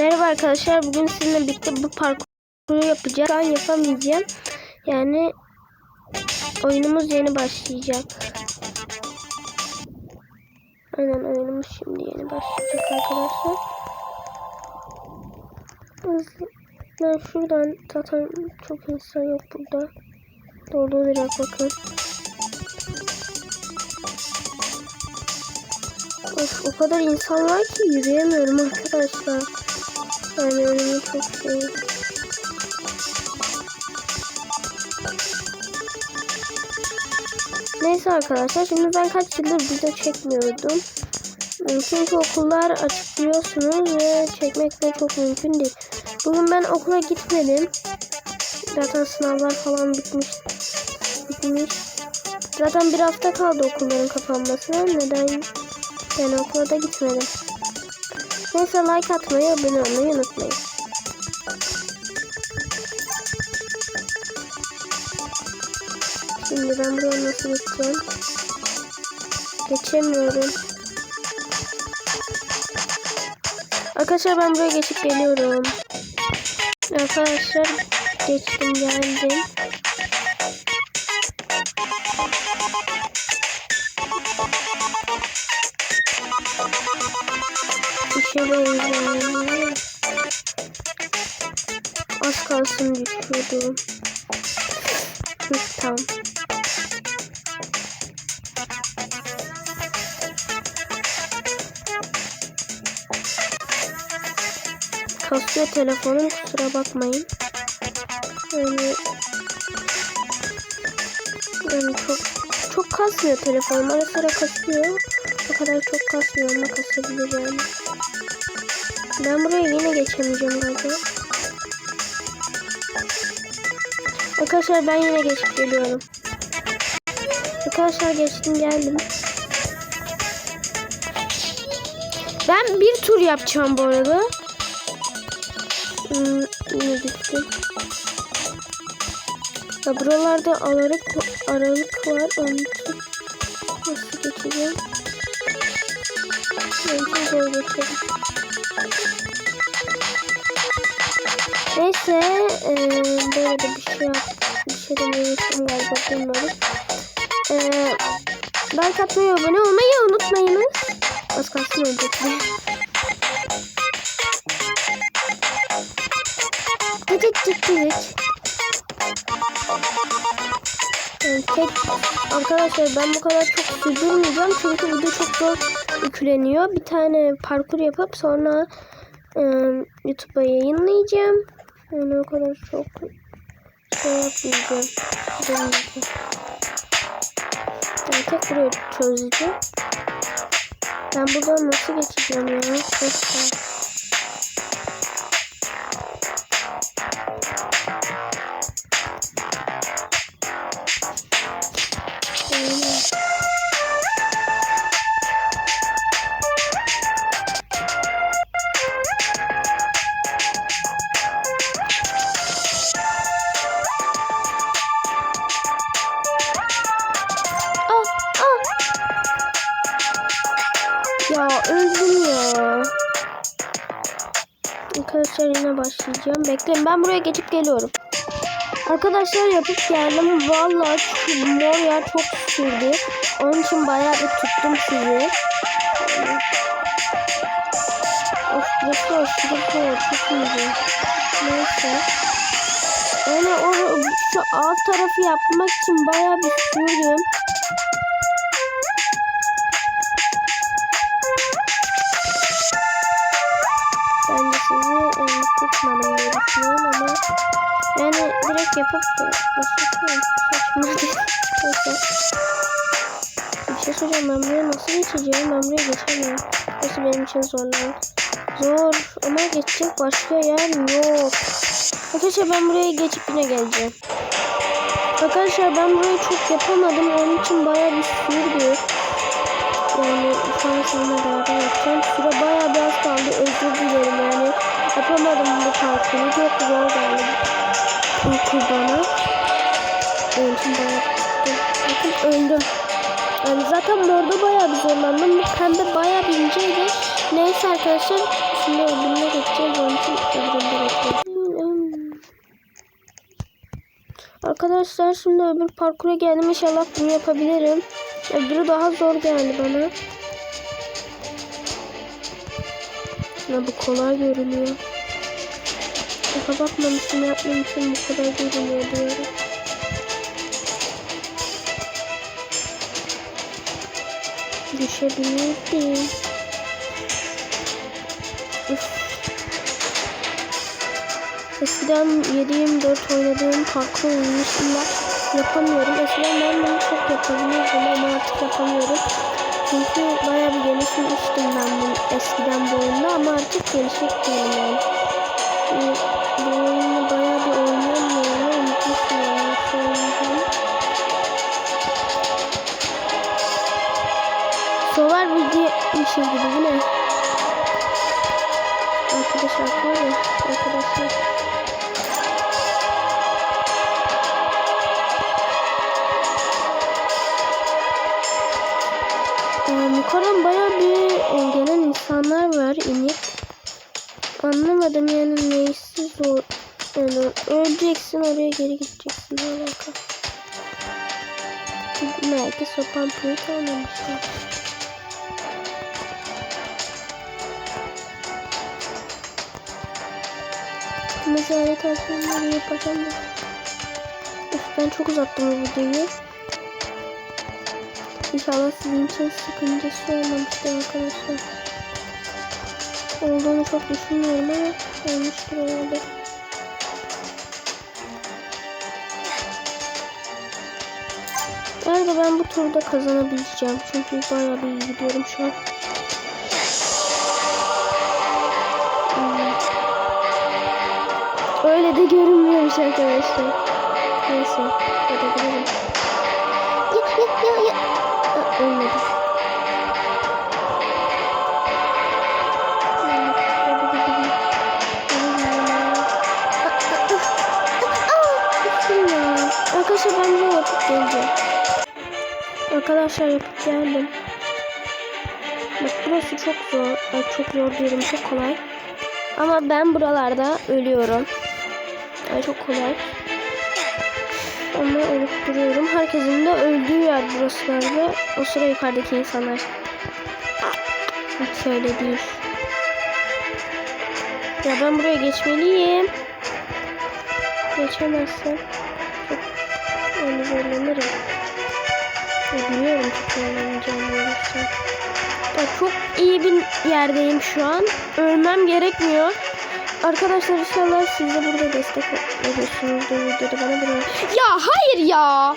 Merhaba arkadaşlar. Bugün sizinle birlikte bu parkuru yapacağız. Şu an yapamayacağım. Yani oyunumuz yeni başlayacak. Aynen oyunumuz şimdi yeni başlayacak arkadaşlar. Ben şuradan zaten çok insan yok burada. Dolu direkt bakın. Of, o kadar insan var ki yürüyemiyorum arkadaşlar. Yani önümü çok şey. Neyse arkadaşlar şimdi ben kaç yıldır video çekmiyordum. Çünkü okullar açık biliyorsunuz ve çekmek de çok mümkün değil. Bugün ben okula gitmedim. Zaten sınavlar falan bitmiş. Bitmiş. Zaten bir hafta kaldı okulların kapanmasına. Neden yani okula da gitmedim. Neyse like atmayı, abone olmayı unutmayın. Şimdi ben buraya nasıl geçeceğim? Geçemiyorum. Arkadaşlar ben buraya geçip geliyorum. Arkadaşlar geçtim geldim. İşe benziyor. Az kalsın düşüyordum. Tamam. Kasıyor telefonum kusura bakmayın. Yani, yani çok çok kasmıyor telefonum. Ara sıra kasıyor. O kadar çok kasmıyor ama kasabilir yani. Ben buraya yine geçemeyeceğim galiba. Arkadaşlar ben yine geçip geliyorum. Arkadaşlar geçtim geldim. Ben bir tur yapacağım bu arada. Hmm, yine düştüm. Ya buralarda aralık, aralık var. Onun nasıl geçeceğim? Bence zor geçelim. Neyse ee, böyle de bir şey. Bir şey demeyi galiba bilmiyorum. Ee, like atmayı abone olmayı unutmayınız. Az kalsın ölecektim. Tık tık tık. Yani tek arkadaşlar ben bu kadar çok sürdürmeyeceğim çünkü video çok zor yükleniyor. Bir tane parkur yapıp sonra e, YouTube'a yayınlayacağım. Yani o kadar çok şey yapmayacağım. Demeyeceğim. Yani tek burayı çözeceğim. Ben buradan nasıl geçeceğim ya? Çok Yine başlayacağım. Bekleyin ben buraya geçip geliyorum. Arkadaşlar yapıp geldim. Vallahi şu mor yer çok sürdü. Onun için bayağı bir tuttum sizi. Of burası aşırı zor. Çok iyiydi. Neyse. Yani o, şu alt tarafı yapmak için bayağı bir sürdüm. Yani tutmadım diye düşünüyorum ama yani direkt yapıp başlatıyorum. Saçma Neyse. Bir şey soracağım ben nasıl geçeceğim? Ben buraya geçemiyorum. Burası benim için zorlandı. Zor ama geçecek başka yer yok. Arkadaşlar ben buraya geçip yine geleceğim. Arkadaşlar ben burayı çok yapamadım. Onun için bayağı bir sürdü. Yani an sizinle beraber yapacağım. Süre bayağı bir az kaldı. Özür dilerim yani. Yapamadım bu şarkıyı. Çok zor geldi. Uyku bana. Öldüm bayağı. Şey. Bakın öldüm. Yani zaten morda bayağı bir zorlandım. Bu pembe bayağı bir inceydi. Neyse arkadaşlar. Şimdi öldüğümde geçeceğiz. Onun için öldüğümde. Arkadaşlar şimdi öbür parkura geldim. İnşallah bunu yapabilirim. Öbürü daha zor geldi bana. Ya bu kolay görünüyor. Daha bakmamışım yapmamışım bu kadar görünüyor diyorum. Düşebilirdim. Üf. Eskiden 7-24 oynadığım parkur oyunu şimdi yapamıyorum. Eskiden ben bunu çok yapabiliyordum ama artık yapamıyorum. Çünkü bayağı bir gelişmiştim ben bu eskiden bu oyunda ama artık gelişmek yani. Yukarıdan bayağı bir e, gelen insanlar var inip. Anlamadım yani neyse zor. Yani öleceksin oraya geri gideceksin. Ne alaka? Belki sopan pıyık almamışlar. Mezaret aslında yapacağım da. Ben çok uzattım bu videoyu. İnşallah sizin için sıkıntısı olmamıştır arkadaşlar. Olduğunu çok düşünmüyorum ama olmuştur herhalde. Galiba ben bu turda kazanabileceğim. Çünkü bayağı iyi gidiyorum şu an. Hmm. Öyle de görünmüyormuş arkadaşlar. Neyse. Edebilirim. Ya ya ya ya. Aa, Olmadı. Arkadaşlar ben bunu yapıp geleceğim. Arkadaşlar yapıp geldim. Bak burası çok zor. Ay, çok zor diyorum çok kolay. Ama ben buralarda ölüyorum. Ay çok kolay. Ama ölüp duruyorum. Herkesin de öldüğü yer burası galiba. O sıra yukarıdaki insanlar. Hiç öyle değil. Ya ben buraya geçmeliyim. Geçemezsem çok öyle zorlanırım. Biliyorum çok zorlanacağım yarışta. Ya çok iyi bir yerdeyim şu an. Ölmem gerekmiyor. Arkadaşlar inşallah siz de burada destek veriyorsunuzdur videoda bana bunu. Ya hayır ya.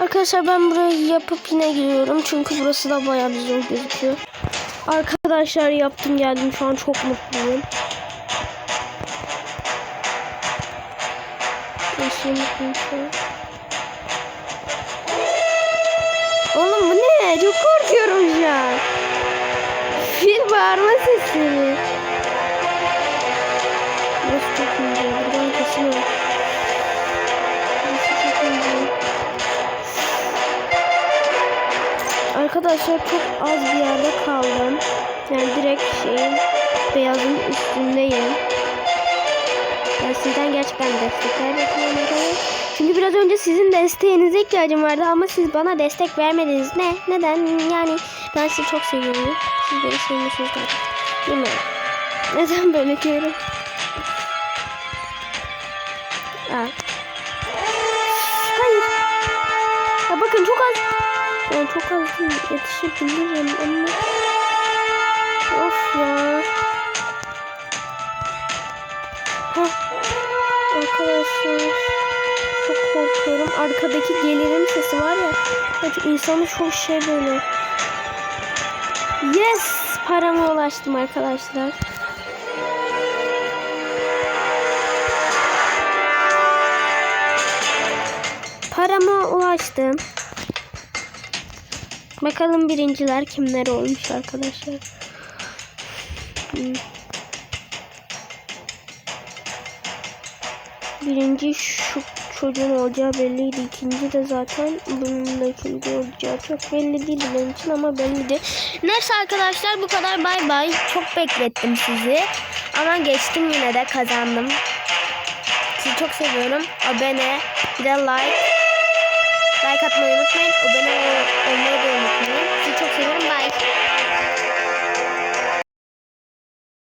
Arkadaşlar ben burayı yapıp yine giriyorum. Çünkü burası da bayağı bir zor gözüküyor. Arkadaşlar yaptım geldim. Şu an çok mutluyum. Mutluyum şu an. Oğlum bu ne? Çok korkuyorum şu an. Fil bağırma sesi. Arkadaşlar çok az bir yerde kaldım. Yani direkt şeyin beyazın üstündeyim. Yani sizden gerçekten destekler bekliyorum. Çünkü biraz önce sizin desteğinize ihtiyacım vardı ama siz bana destek vermediniz. Ne? Neden? Yani ben sizi çok seviyorum. Siz beni sevmiyorsunuz galiba. Değil mi? Neden böyle diyorum? Aa. Hayır. Ya bakın çok az yani çok az yetişebilirim ama of ya. Heh. Arkadaşlar çok korkuyorum. Arkadaki gelirim sesi var ya. Evet, insanı çok şey böyle. Yes! Parama ulaştım arkadaşlar. Parama ulaştım. Bakalım birinciler kimler olmuş arkadaşlar. Birinci şu çocuğun olacağı belliydi. İkinci de zaten bunun da ikinci olacağı çok belli değil benim için ama belliydi. Neyse arkadaşlar bu kadar bay bay. Çok beklettim sizi. Ama geçtim yine de kazandım. Sizi çok seviyorum. Abone, bir de like like atmayı unutmayın. Abone olmayı da unutmayın. Sizi çok seviyorum. Bye.